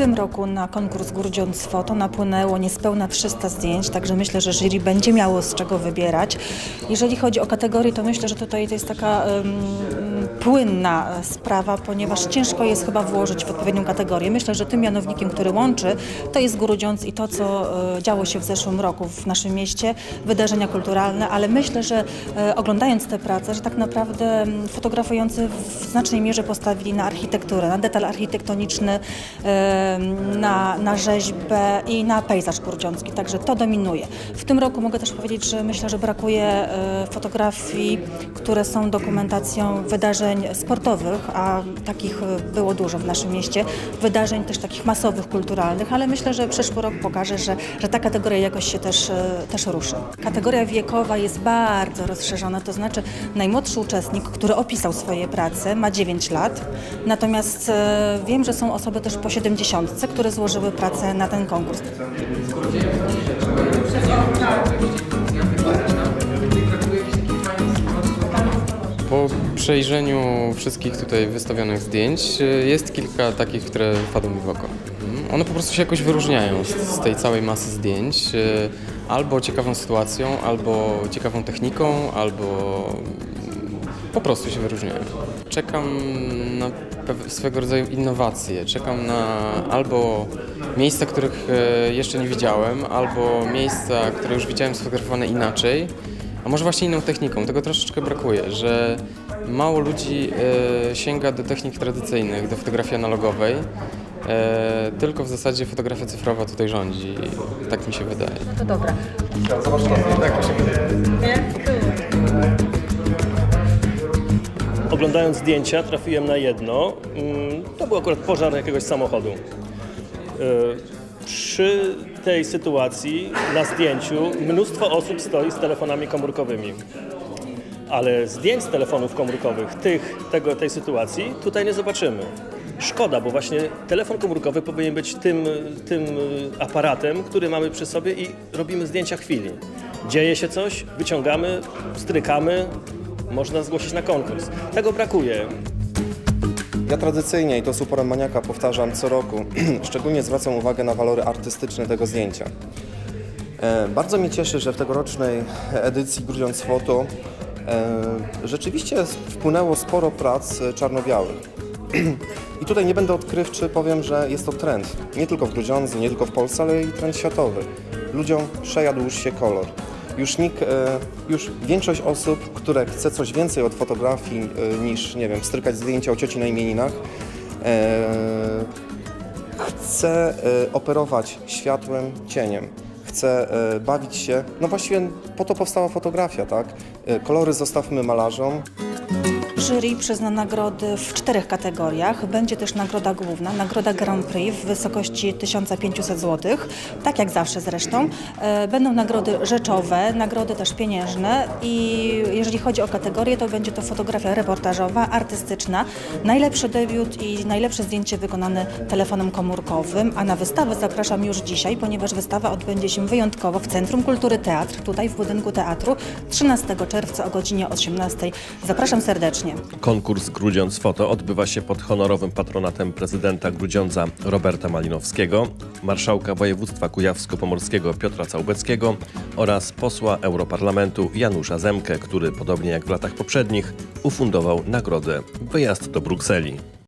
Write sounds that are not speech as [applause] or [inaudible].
tym roku na konkurs Grudziądz Foto napłynęło niespełna 300 zdjęć, także myślę, że jury będzie miało z czego wybierać. Jeżeli chodzi o kategorie, to myślę, że tutaj to jest taka em, płynna sprawa, ponieważ ciężko jest chyba włożyć w odpowiednią kategorię. Myślę, że tym mianownikiem, który łączy, to jest Grudziądz i to, co e, działo się w zeszłym roku w naszym mieście, wydarzenia kulturalne, ale myślę, że e, oglądając te prace, że tak naprawdę fotografujący w znacznej mierze postawili na architekturę, na detal architektoniczny, e, na, na rzeźbę i na pejzaż grudziącki, także to dominuje. W tym roku mogę też powiedzieć, że myślę, że brakuje e, fotografii, które są dokumentacją wydarzeń sportowych, a takich e, było dużo w naszym mieście, wydarzeń też takich masowych, kulturalnych, ale myślę, że przyszły rok pokaże, że, że ta kategoria jakoś się też, e, też ruszy. Kategoria wiekowa jest bardzo rozszerzona, to znaczy najmłodszy uczestnik, który opisał swoje prace ma 9 lat, natomiast wiem, że są osoby też po 70, które złożyły pracę na ten konkurs. Po przejrzeniu wszystkich tutaj wystawionych zdjęć y, jest kilka takich, które wpadły mi w oko. Mm, One po prostu się jakoś wyróżniają z, tej całej masy zdjęć. y, Albo ciekawą sytuacją, albo ciekawą techniką, albo po prostu się wyróżniają. Czekam na swego rodzaju innowacje. Czekam na albo miejsca, których e, jeszcze nie widziałem, albo miejsca, które już widziałem sfotografowane inaczej, a może właśnie inną techniką. Tego troszeczkę brakuje, że mało ludzi e, sięga do technik tradycyjnych, do fotografii analogowej, e, tylko w zasadzie fotografia cyfrowa tutaj rządzi. Tak mi się wydaje. To dobra. Oglądając zdjęcia trafiłem na jedno. Mm, To był akurat pożar jakiegoś samochodu. E, Przy tej sytuacji na zdjęciu mnóstwo osób stoi z telefonami komórkowymi. Ale zdjęć z telefonów komórkowych tych, tego, tej sytuacji tutaj nie zobaczymy. Szkoda, bo właśnie telefon komórkowy powinien być tym, tym aparatem, który mamy przy sobie i robimy zdjęcia chwili. Dzieje się coś, wyciągamy, strykamy, można zgłosić na konkurs. Tego brakuje. Ja tradycyjnie i to z uporem maniaka powtarzam co roku, [clears throat] szczególnie zwracam uwagę na walory artystyczne tego zdjęcia. E, Bardzo mnie cieszy, że w tegorocznej edycji Grudziądz Foto e, rzeczywiście wpłynęło sporo prac e, czarno-białych. [clears throat] I tutaj nie będę odkrywczy, powiem, że jest to trend. Nie tylko w Grudziądzu, nie tylko w Polsce, ale i trend światowy. Ludziom przejadł już się kolor. Już nikt, e, już większość osób, które chce coś więcej od fotografii e, niż, nie wiem, strykać zdjęcia o cioci na imieninach, e, chce operować światłem, cieniem. Chce bawić się. No właściwie po to powstała fotografia, tak? Kolory zostawmy malarzom. Jury przyzna nagrody w czterech kategoriach. Będzie też nagroda główna, nagroda Grand Prix w wysokości 1500 zł, tak jak zawsze zresztą. E, Będą nagrody rzeczowe, nagrody też pieniężne i jeżeli chodzi o kategorie, to będzie to fotografia reportażowa, artystyczna, najlepszy debiut i najlepsze zdjęcie wykonane telefonem komórkowym, a na wystawę zapraszam już dzisiaj, ponieważ wystawa odbędzie się wyjątkowo w Centrum Kultury Teatr, tutaj w budynku teatru 13 czerwca o godzinie 18. Zapraszam serdecznie. Konkurs Grudziądz Foto odbywa się pod honorowym patronatem prezydenta Grudziądza Roberta Malinowskiego, marszałka województwa kujawsko-pomorskiego Piotra Całbeckiego oraz posła Europarlamentu Janusza Zemkę, który podobnie jak w latach poprzednich ufundował nagrodę Wyjazd do Brukseli.